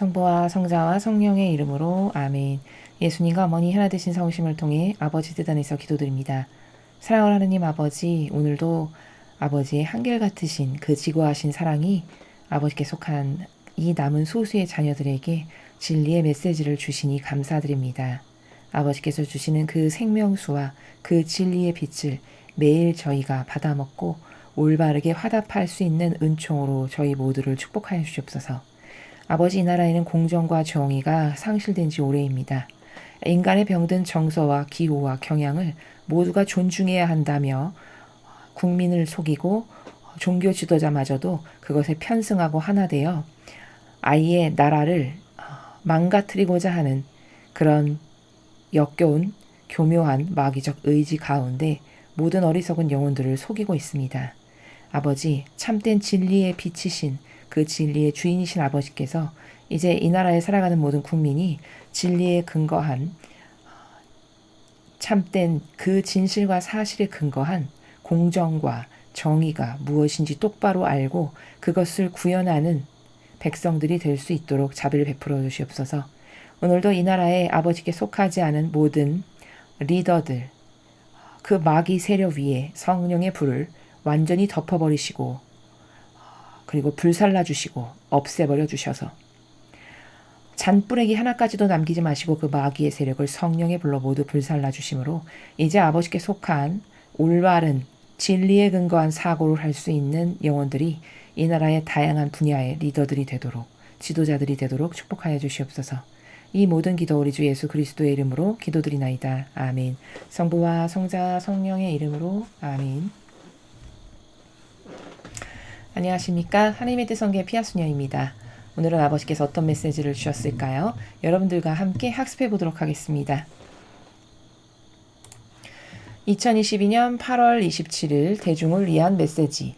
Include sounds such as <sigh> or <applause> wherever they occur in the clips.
성부와 성자와 성령의 이름으로 아멘. 예수님과 어머니 하나 되신 성심을 통해 아버지 뜻 안에서 기도드립니다. 사랑하는 하느님 아버지, 오늘도 아버지의 한결같으신 그 지고하신 사랑이 아버지께 속한 이 남은 소수의 자녀들에게 진리의 메시지를 주시니 감사드립니다. 아버지께서 주시는 그 생명수와 그 진리의 빛을 매일 저희가 받아먹고 올바르게 화답할 수 있는 은총으로 저희 모두를 축복하여 주시옵소서. 아버지 이 나라에는 공정과 정의가 상실된 지 오래입니다. 인간의 병든 정서와 기호와 경향을 모두가 존중해야 한다며 국민을 속이고 종교 지도자마저도 그것에 편승하고 하나 되어 아이의 나라를 망가뜨리고자 하는 그런 역겨운 교묘한 마귀적 의지 가운데 모든 어리석은 영혼들을 속이고 있습니다. 아버지, 참된 진리의 빛이신 그 진리의 주인이신 아버지께서 이제 이 나라에 살아가는 모든 국민이 진리에 근거한 참된 그 진실과 사실에 근거한 공정과 정의가 무엇인지 똑바로 알고 그것을 구현하는 백성들이 될 수 있도록 자비를 베풀어 주시옵소서. 오늘도 이 나라에 아버지께 속하지 않은 모든 리더들, 그 마귀 세력 위에 성령의 불을 완전히 덮어버리시고, 그리고 불살라 주시고, 없애버려 주셔서, 잔뿌레기 하나까지도 남기지 마시고 그 마귀의 세력을 성령의 불로 모두 불살라 주심으로 이제 아버지께 속한 올바른 진리에 근거한 사고를 할 수 있는 영혼들이 이 나라의 다양한 분야의 리더들이 되도록 지도자들이 되도록 축복하여 주시옵소서. 이 모든 기도 우리 주 예수 그리스도의 이름으로 기도드리나이다. 아멘. 성부와 성자 성령의 이름으로 아멘. 안녕하십니까? 하나님의 뜻 성계 피아수녀입니다. 오늘은 아버지께서 어떤 메시지를 주셨을까요? 여러분들과 함께 학습해 보도록 하겠습니다. 2022년 8월 27일 대중을 위한 메시지.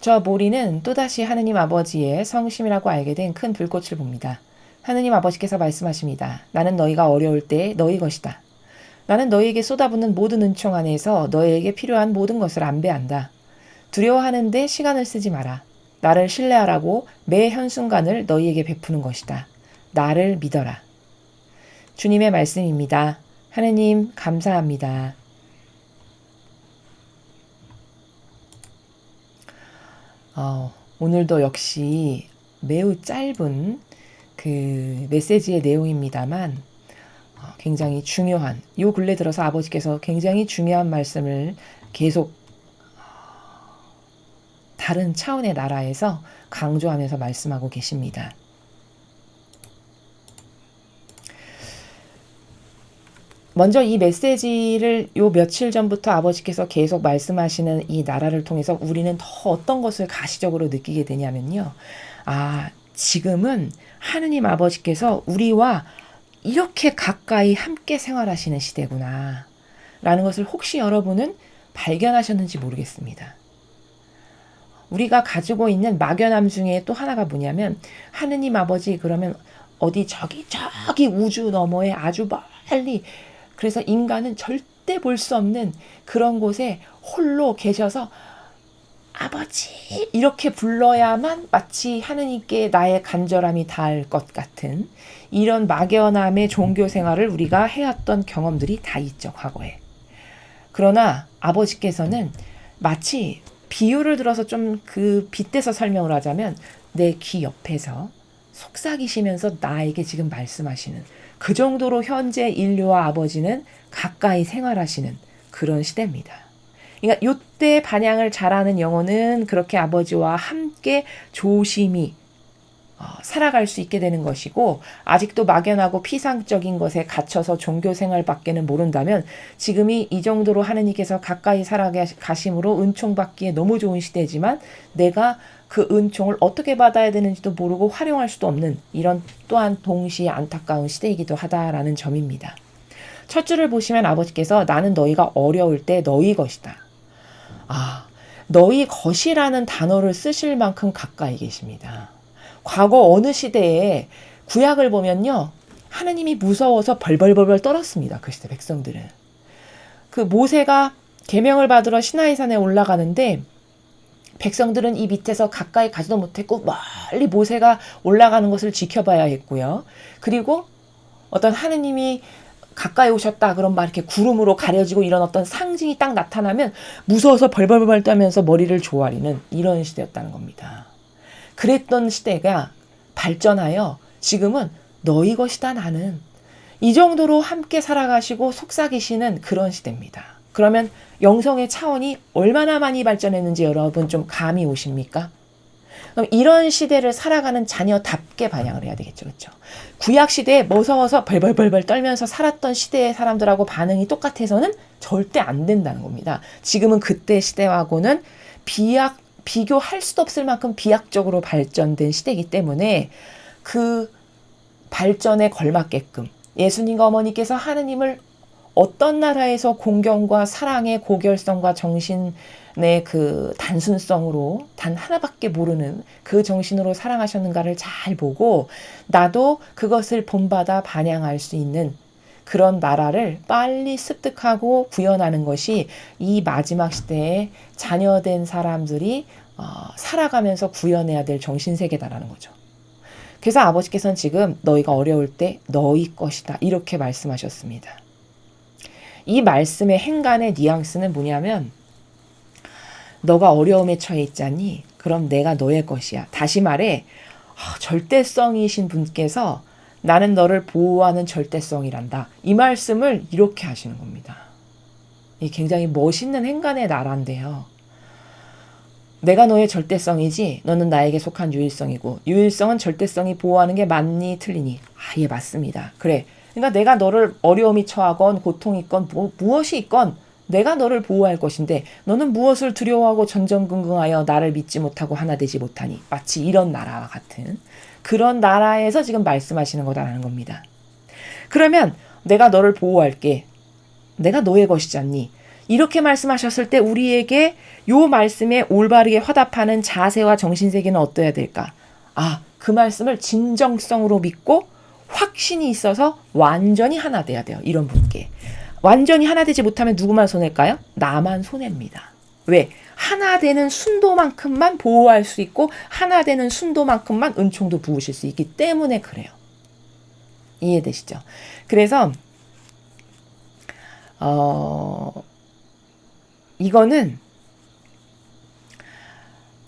저 모리는 또다시 하느님 아버지의 성심이라고 알게 된 큰 불꽃을 봅니다. 하느님 아버지께서 말씀하십니다. 나는 너희가 어려울 때 너희 것이다. 나는 너희에게 쏟아붓는 모든 은총 안에서 너희에게 필요한 모든 것을 안배한다. 두려워하는데 시간을 쓰지 마라. 나를 신뢰하라고 매 현순간을 너희에게 베푸는 것이다. 나를 믿어라. 주님의 말씀입니다. 하느님, 감사합니다. 어, 오늘도 역시 매우 짧은 그 메시지의 내용입니다만 어, 굉장히 중요한 요 근래 들어서 아버지께서 굉장히 중요한 말씀을 계속 어, 다른 차원의 나라에서 강조하면서 말씀하고 계십니다. 먼저 이 메시지를 요 며칠 전부터 아버지께서 계속 말씀하시는 이 나라를 통해서 우리는 더 어떤 것을 가시적으로 느끼게 되냐면요. 아, 지금은 하느님 아버지께서 우리와 이렇게 가까이 함께 생활하시는 시대구나. 라는 것을 혹시 여러분은 발견하셨는지 모르겠습니다. 우리가 가지고 있는 막연함 중에 또 하나가 뭐냐면 하느님 아버지 그러면 어디 저기 저기 우주 너머에 아주 멀리 그래서 인간은 절대 볼 수 없는 그런 곳에 홀로 계셔서 아버지 이렇게 불러야만 마치 하느님께 나의 간절함이 닿을 것 같은 이런 막연함의 종교 생활을 우리가 해왔던 경험들이 다 있죠 과거에. 그러나 아버지께서는 마치 비유를 들어서 좀 그 빗대서 설명을 하자면 내 귀 옆에서 속삭이시면서 나에게 지금 말씀하시는 그 정도로 현재 인류와 아버지는 가까이 생활하시는 그런 시대입니다. 그러니까 요때 반향을 잘하는 영혼은 그렇게 아버지와 함께 조심히 어, 살아갈 수 있게 되는 것이고 아직도 막연하고 피상적인 것에 갇혀서 종교 생활밖에는 모른다면 지금이 이 정도로 하느님께서 가까이 살아가심으로 은총받기에 너무 좋은 시대지만 내가 그 은총을 어떻게 받아야 되는지도 모르고 활용할 수도 없는 이런 또한 동시에 안타까운 시대이기도 하다라는 점입니다. 첫 줄을 보시면 아버지께서 나는 너희가 어려울 때 너희 것이다. 아, 너희 것이라는 단어를 쓰실 만큼 가까이 계십니다. 과거 어느 시대에 구약을 보면요. 하느님이 무서워서 벌벌벌벌 떨었습니다. 그 시대 백성들은. 그 모세가 계명을 받으러 시나이산에 올라가는데 백성들은 이 밑에서 가까이 가지도 못했고 멀리 모세가 올라가는 것을 지켜봐야 했고요. 그리고 어떤 하느님이 가까이 오셨다 그런 막 이렇게 구름으로 가려지고 이런 어떤 상징이 딱 나타나면 무서워서 벌벌벌 떨면서 머리를 조아리는 이런 시대였다는 겁니다. 그랬던 시대가 발전하여 지금은 너희 것이다 나는 이 정도로 함께 살아가시고 속삭이시는 그런 시대입니다. 그러면 영성의 차원이 얼마나 많이 발전했는지 여러분 좀 감이 오십니까? 그럼 이런 시대를 살아가는 자녀답게 반영을 해야 되겠죠. 그렇죠? 구약 시대에 무서워서 벌벌벌벌 떨면서 살았던 시대의 사람들하고 반응이 똑같아서는 절대 안 된다는 겁니다. 지금은 그때 시대하고는 비약 비교할 수도 없을 만큼 비약적으로 발전된 시대이기 때문에 그 발전에 걸맞게끔 예수님과 어머니께서 하느님을 어떤 나라에서 공경과 사랑의 고결성과 정신의 그 단순성으로 단 하나밖에 모르는 그 정신으로 사랑하셨는가를 잘 보고 나도 그것을 본받아 반영할 수 있는 그런 나라를 빨리 습득하고 구현하는 것이 이 마지막 시대에 자녀된 사람들이 어, 살아가면서 구현해야 될 정신세계다라는 거죠. 그래서 아버지께서는 지금 너희가 어려울 때 너희 것이다. 이렇게 말씀하셨습니다. 이 말씀의 행간의 뉘앙스는 뭐냐면 너가 어려움에 처해 있자니 그럼 내가 너의 것이야. 다시 말해 아, 절대성이신 분께서 나는 너를 보호하는 절대성이란다. 이 말씀을 이렇게 하시는 겁니다. 이 굉장히 멋있는 행간의 나라인데요. 내가 너의 절대성이지 너는 나에게 속한 유일성이고 유일성은 절대성이 보호하는 게 맞니 틀리니 아예 맞습니다 그래 그러니까 내가 너를 어려움이 처하건 고통이 있건 무, 무엇이 있건 내가 너를 보호할 것인데 너는 무엇을 두려워하고 전전긍긍하여 나를 믿지 못하고 하나 되지 못하니 마치 이런 나라와 같은 그런 나라에서 지금 말씀하시는 거다라는 겁니다. 그러면 내가 너를 보호할게. 내가 너의 것이지 않니? 이렇게 말씀하셨을 때 우리에게 요 말씀에 올바르게 화답하는 자세와 정신세계는 어떠해야 될까? 아, 그 말씀을 진정성으로 믿고 확신이 있어서 완전히 하나 돼야 돼요. 이런 분께. 완전히 하나 되지 못하면 누구만 손해일까요? 나만 손해입니다. 왜? 하나 되는 순도만큼만 보호할 수 있고 하나 되는 순도만큼만 은총도 부으실 수 있기 때문에 그래요. 이해되시죠? 그래서 어 이거는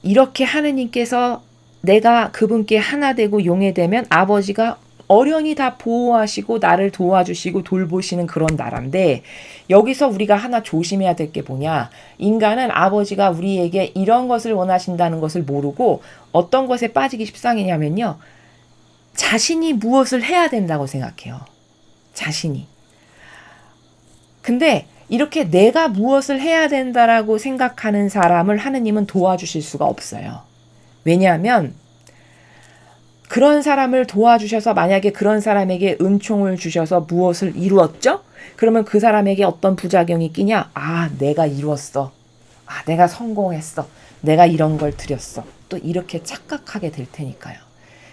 이렇게 하느님께서 내가 그분께 하나 되고 용해 되면 아버지가 어련히 다 보호하시고 나를 도와주시고 돌보시는 그런 나라인데 여기서 우리가 하나 조심해야 될 게 뭐냐? 인간은 아버지가 우리에게 이런 것을 원하신다는 것을 모르고 어떤 것에 빠지기 십상이냐면요. 자신이 무엇을 해야 된다고 생각해요. 자신이. 근데 이렇게 내가 무엇을 해야 된다라고 생각하는 사람을 하느님은 도와주실 수가 없어요. 왜냐하면 그런 사람을 도와주셔서 만약에 그런 사람에게 은총을 주셔서 무엇을 이루었죠? 그러면 그 사람에게 어떤 부작용이 끼냐? 아, 내가 이루었어. 아, 내가 성공했어. 내가 이런 걸 드렸어. 또 이렇게 착각하게 될 테니까요.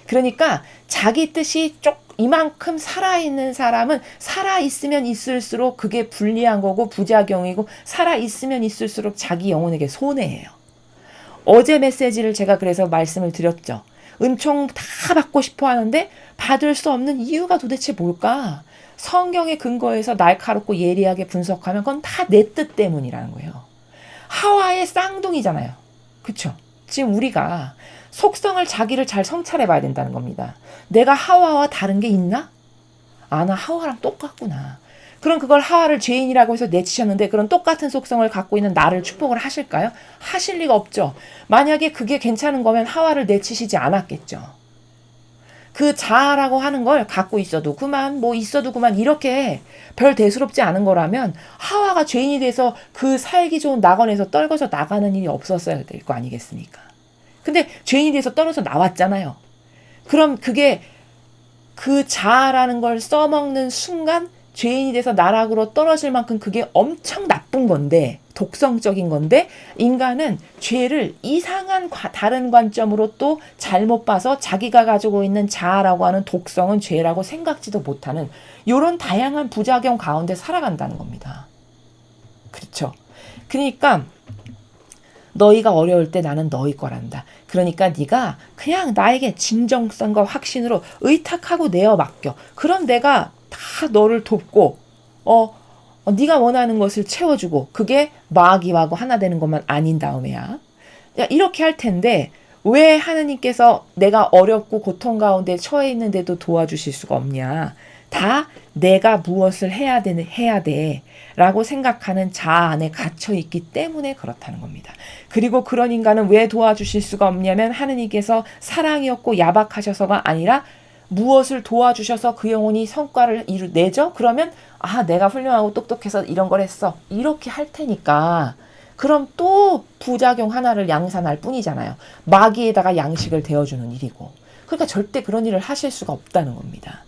그러니까 자기 뜻이 쪽 이만큼 살아있는 사람은 살아있으면 있을수록 그게 불리한 거고 부작용이고 살아있으면 있을수록 자기 영혼에게 손해예요. 어제 메시지를 제가 그래서 말씀을 드렸죠. 은총 다 받고 싶어 하는데 받을 수 없는 이유가 도대체 뭘까? 성경의 근거에서 날카롭고 예리하게 분석하면 그건 다 내 뜻 때문이라는 거예요. 하와의 쌍둥이잖아요. 그쵸? 지금 우리가 속성을 자기를 잘 성찰해 봐야 된다는 겁니다. 내가 하와와 다른 게 있나? 아, 나 하와랑 똑같구나. 그럼 그걸 하와를 죄인이라고 해서 내치셨는데 그런 똑같은 속성을 갖고 있는 나를 축복을 하실까요? 하실 리가 없죠. 만약에 그게 괜찮은 거면 하와를 내치시지 않았겠죠. 그 자아라고 하는 걸 갖고 있어도 그만 뭐 있어도 그만 이렇게 별 대수롭지 않은 거라면 하와가 죄인이 돼서 그 살기 좋은 낙원에서 떨궈져 나가는 일이 없었어야 될 거 아니겠습니까? 근데 죄인이 돼서 떨어져 나왔잖아요. 그럼 그게 그 자아라는 걸 써먹는 순간 죄인이 돼서 나락으로 떨어질 만큼 그게 엄청 나쁜 건데 독성적인 건데 인간은 죄를 이상한 다른 관점으로 또 잘못 봐서 자기가 가지고 있는 자아라고 하는 독성은 죄라고 생각지도 못하는 이런 다양한 부작용 가운데 살아간다는 겁니다. 그렇죠. 그러니까 너희가 어려울 때 나는 너희 거란다. 그러니까 네가 그냥 나에게 진정성과 확신으로 의탁하고 내어 맡겨. 그럼 내가 다 너를 돕고 어, 어 네가 원하는 것을 채워주고 그게 마귀하고 하나 되는 것만 아닌 다음에야. 야, 이렇게 할 텐데 왜 하느님께서 내가 어렵고 고통 가운데 처해 있는데도 도와주실 수가 없냐? 다 내가 무엇을 해야 되는 해야 돼라고 생각하는 자아 안에 갇혀 있기 때문에 그렇다는 겁니다. 그리고 그런 인간은 왜 도와주실 수가 없냐면 하느님께서 사랑이었고 야박하셔서가 아니라 무엇을 도와주셔서 그 영혼이 성과를 이루 내죠? 그러면 아 내가 훌륭하고 똑똑해서 이런 걸 했어 이렇게 할 테니까 그럼 또 부작용 하나를 양산할 뿐이잖아요. 마귀에다가 양식을 대어주는 일이고. 그러니까 절대 그런 일을 하실 수가 없다는 겁니다.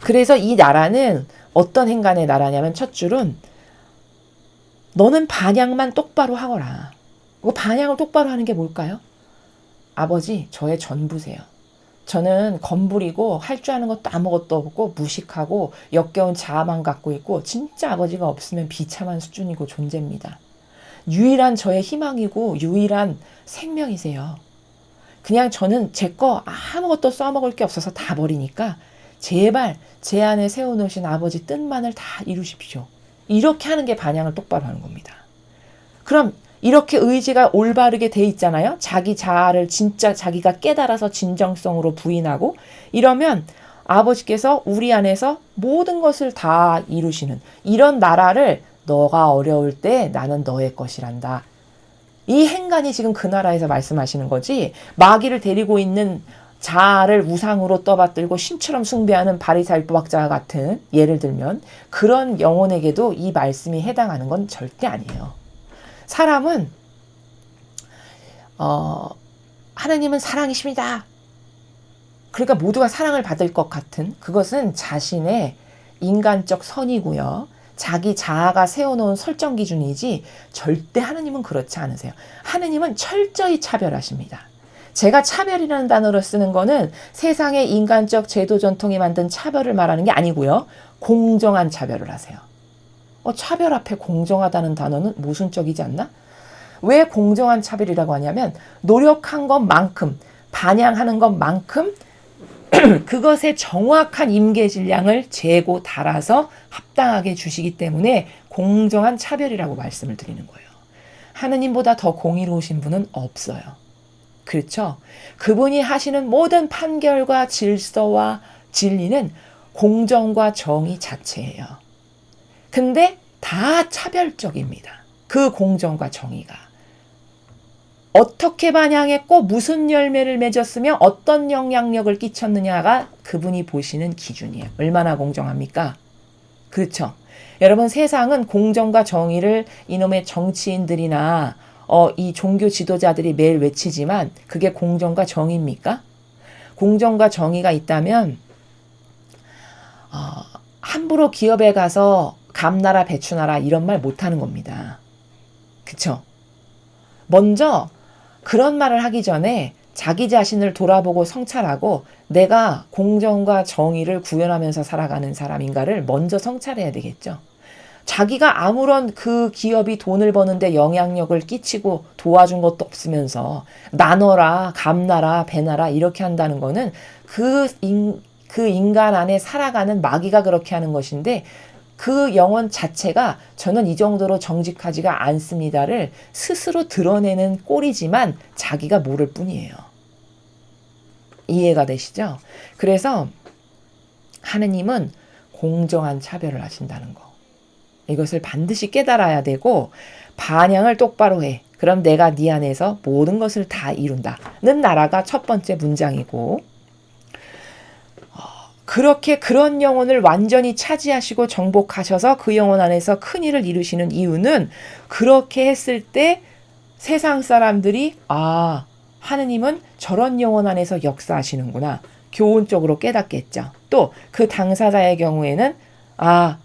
그래서 이 나라는 어떤 행간의 나라냐면 첫 줄은 너는 반향만 똑바로 하거라. 그 반향을 똑바로 하는 게 뭘까요? 아버지, 저의 전부세요. 저는 건불이고 할 줄 아는 것도 아무것도 없고 무식하고 역겨운 자아만 갖고 있고 진짜 아버지가 없으면 비참한 수준이고 존재입니다. 유일한 저의 희망이고 유일한 생명이세요. 그냥 저는 제 거 아무것도 써먹을 게 없어서 다 버리니까 제발 제 안에 세워놓으신 아버지 뜻만을 다 이루십시오. 이렇게 하는 게 반향을 똑바로 하는 겁니다. 그럼 이렇게 의지가 올바르게 돼 있잖아요. 자기 자아를 진짜 자기가 깨달아서 진정성으로 부인하고 이러면 아버지께서 우리 안에서 모든 것을 다 이루시는 이런 나라를 너가 어려울 때 나는 너의 것이란다. 이 행간이 지금 그 나라에서 말씀하시는 거지 마귀를 데리고 있는 자아를 우상으로 떠받들고 신처럼 숭배하는 바리사일법학자 같은 예를 들면 그런 영혼에게도 이 말씀이 해당하는 건 절대 아니에요. 사람은 어, 하나님은 사랑이십니다. 그러니까 모두가 사랑을 받을 것 같은 그것은 자신의 인간적 선이고요. 자기 자아가 세워놓은 설정 기준이지 절대 하나님은 그렇지 않으세요. 하나님은 철저히 차별하십니다. 제가 차별이라는 단어를 쓰는 거는 세상의 인간적 제도 전통이 만든 차별을 말하는 게 아니고요. 공정한 차별을 하세요. 어, 차별 앞에 공정하다는 단어는 모순적이지 않나? 왜 공정한 차별이라고 하냐면 노력한 것만큼 반향하는 것만큼 <clears throat> 그것의 정확한 임계 질량을 재고 달아서 합당하게 주시기 때문에 공정한 차별이라고 말씀을 드리는 거예요. 하느님보다 더 공의로우신 분은 없어요. 그렇죠? 그분이 하시는 모든 판결과 질서와 진리는 공정과 정의 자체예요. 근데 다 차별적입니다. 그 공정과 정의가. 어떻게 반향했고 무슨 열매를 맺었으며 어떤 영향력을 끼쳤느냐가 그분이 보시는 기준이에요. 얼마나 공정합니까? 그렇죠. 여러분 세상은 공정과 정의를 이놈의 정치인들이나 어, 이 종교 지도자들이 매일 외치지만 그게 공정과 정의입니까? 공정과 정의가 있다면 어, 함부로 기업에 가서 감나라 배추나라 이런 말 못하는 겁니다. 그쵸? 먼저 그런 말을 하기 전에 자기 자신을 돌아보고 성찰하고 내가 공정과 정의를 구현하면서 살아가는 사람인가를 먼저 성찰해야 되겠죠. 자기가 아무런 그 기업이 돈을 버는데 영향력을 끼치고 도와준 것도 없으면서 나눠라, 감나라, 배나라 이렇게 한다는 거는 그, 인, 그 인간 안에 살아가는 마귀가 그렇게 하는 것인데 그 영혼 자체가 저는 이 정도로 정직하지가 않습니다를 스스로 드러내는 꼴이지만 자기가 모를 뿐이에요. 이해가 되시죠? 그래서 하느님은 공정한 차별을 하신다는 거. 이것을 반드시 깨달아야 되고 반향을 똑바로 해. 그럼 내가 네 안에서 모든 것을 다 이룬다는 나라가 첫 번째 문장이고 어, 그렇게 그런 영혼을 완전히 차지하시고 정복하셔서 그 영혼 안에서 큰 일을 이루시는 이유는 그렇게 했을 때 세상 사람들이 아 하느님은 저런 영혼 안에서 역사하시는구나 교훈적으로 깨닫겠죠. 또 그 당사자의 경우에는 아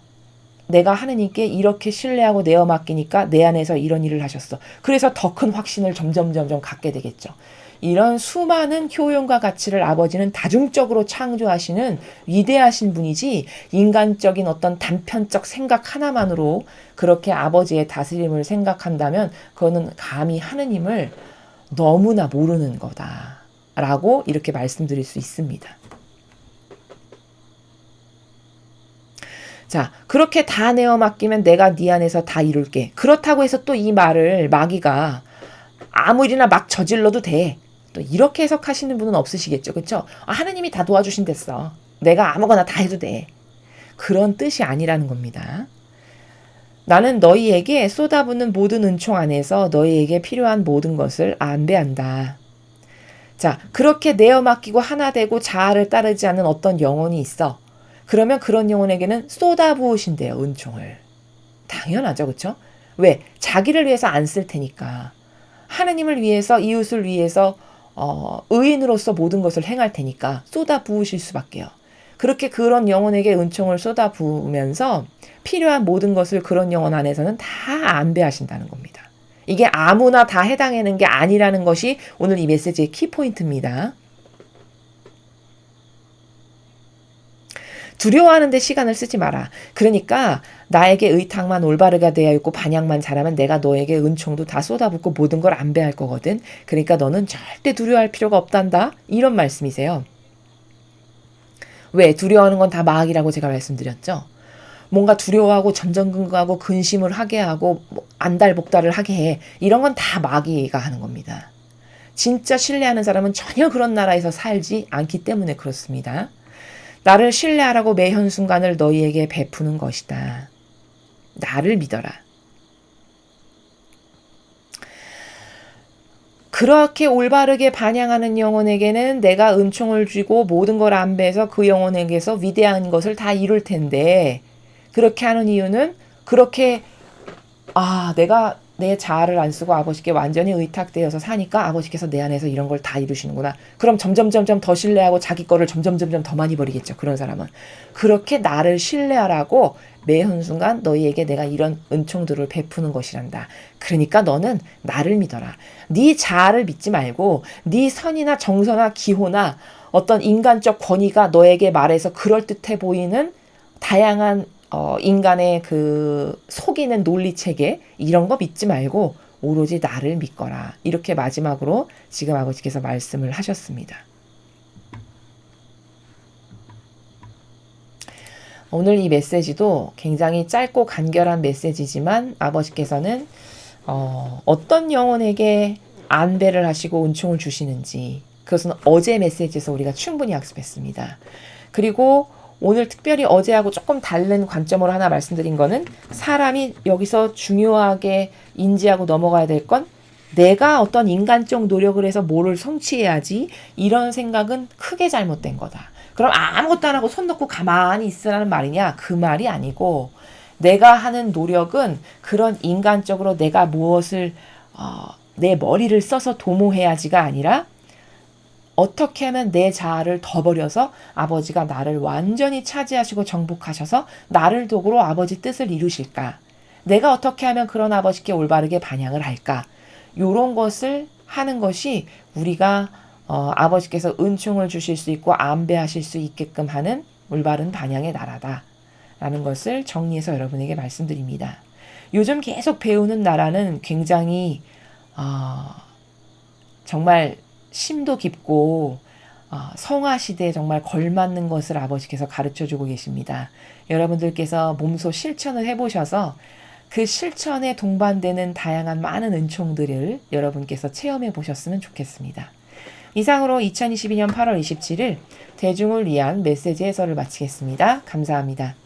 내가 하느님께 이렇게 신뢰하고 내어 맡기니까 내 안에서 이런 일을 하셨어. 그래서 더 큰 확신을 점점 점점 갖게 되겠죠. 이런 수많은 효용과 가치를 아버지는 다중적으로 창조하시는 위대하신 분이지 인간적인 어떤 단편적 생각 하나만으로 그렇게 아버지의 다스림을 생각한다면 그거는 감히 하느님을 너무나 모르는 거다 라고 이렇게 말씀드릴 수 있습니다. 자, 그렇게 다 내어 맡기면 내가 네 안에서 다 이룰게. 그렇다고 해서 또 이 말을 마귀가 아무리나 막 저질러도 돼. 또 이렇게 해석하시는 분은 없으시겠죠. 그렇죠? 아, 하느님이 다 도와주신댔어. 내가 아무거나 다 해도 돼. 그런 뜻이 아니라는 겁니다. 나는 너희에게 쏟아붓는 모든 은총 안에서 너희에게 필요한 모든 것을 안배한다. 자, 그렇게 내어 맡기고 하나 되고 자아를 따르지 않는 어떤 영혼이 있어. 그러면 그런 영혼에게는 쏟아부으신대요, 은총을. 당연하죠, 그쵸? 왜? 자기를 위해서 안 쓸 테니까. 하느님을 위해서, 이웃을 위해서, 어, 의인으로서 모든 것을 행할 테니까 쏟아 부으실 수밖에요. 그렇게 그런 영혼에게 은총을 쏟아 부으면서 필요한 모든 것을 그런 영혼 안에서는 다 안배하신다는 겁니다. 이게 아무나 다 해당하는 게 아니라는 것이 오늘 이 메시지의 키포인트입니다. 두려워하는 데 시간을 쓰지 마라. 그러니까 나에게 의탁만 올바르가 되어 있고 반향만 잘하면 내가 너에게 은총도 다 쏟아붓고 모든 걸 안배할 거거든. 그러니까 너는 절대 두려워할 필요가 없단다. 이런 말씀이세요. 왜 두려워하는 건 다 마귀라고 제가 말씀드렸죠. 뭔가 두려워하고 전전긍긍하고 근심을 하게 하고 뭐 안달복달을 하게 해. 이런 건 다 마귀가 하는 겁니다. 진짜 신뢰하는 사람은 전혀 그런 나라에서 살지 않기 때문에 그렇습니다. 나를 신뢰하라고 매 현 순간을 너희에게 베푸는 것이다. 나를 믿어라. 그렇게 올바르게 반향하는 영혼에게는 내가 은총을 주고 모든 걸 안배해서 그 영혼에게서 위대한 것을 다 이룰 텐데 그렇게 하는 이유는 그렇게 아 내가 내 자아를 안 쓰고 아버지께 완전히 의탁되어서 사니까 아버지께서 내 안에서 이런 걸 다 이루시는구나. 그럼 점점 점점 더 신뢰하고 자기 거를 점점 점점 더 많이 버리겠죠. 그런 사람은 그렇게 나를 신뢰하라고 매 한순간 너희에게 내가 이런 은총들을 베푸는 것이란다. 그러니까 너는 나를 믿어라. 네 자아를 믿지 말고 네 선이나 정서나 기호나 어떤 인간적 권위가 너에게 말해서 그럴듯해 보이는 다양한 어, 인간의 그 속이는 논리 체계 이런 거 믿지 말고 오로지 나를 믿거라. 이렇게 마지막으로 지금 아버지께서 말씀을 하셨습니다. 오늘 이 메시지도 굉장히 짧고 간결한 메시지지만 아버지께서는 어, 어떤 영혼에게 안배를 하시고 은총을 주시는지 그것은 어제 메시지에서 우리가 충분히 학습했습니다. 그리고 오늘 특별히 어제하고 조금 다른 관점으로 하나 말씀드린 거는 사람이 여기서 중요하게 인지하고 넘어가야 될 건 내가 어떤 인간적 노력을 해서 뭐를 성취해야지 이런 생각은 크게 잘못된 거다. 그럼 아무것도 안 하고 손 놓고 가만히 있으라는 말이냐? 그 말이 아니고 내가 하는 노력은 그런 인간적으로 내가 무엇을 어, 내 머리를 써서 도모해야지가 아니라 어떻게 하면 내 자아를 더 버려서 아버지가 나를 완전히 차지하시고 정복하셔서 나를 도구로 아버지 뜻을 이루실까? 내가 어떻게 하면 그런 아버지께 올바르게 반향을 할까? 요런 것을 하는 것이 우리가 어, 아버지께서 은총을 주실 수 있고 안배하실 수 있게끔 하는 올바른 반향의 나라다. 라는 것을 정리해서 여러분에게 말씀드립니다. 요즘 계속 배우는 나라는 굉장히 어, 정말 심도 깊고 어, 성화 시대에 정말 걸맞는 것을 아버지께서 가르쳐 주고 계십니다. 여러분들께서 몸소 실천을 해보셔서 그 실천에 동반되는 다양한 많은 은총들을 여러분께서 체험해 보셨으면 좋겠습니다. 이상으로 2022년 8월 27일 대중을 위한 메시지 해설을 마치겠습니다. 감사합니다.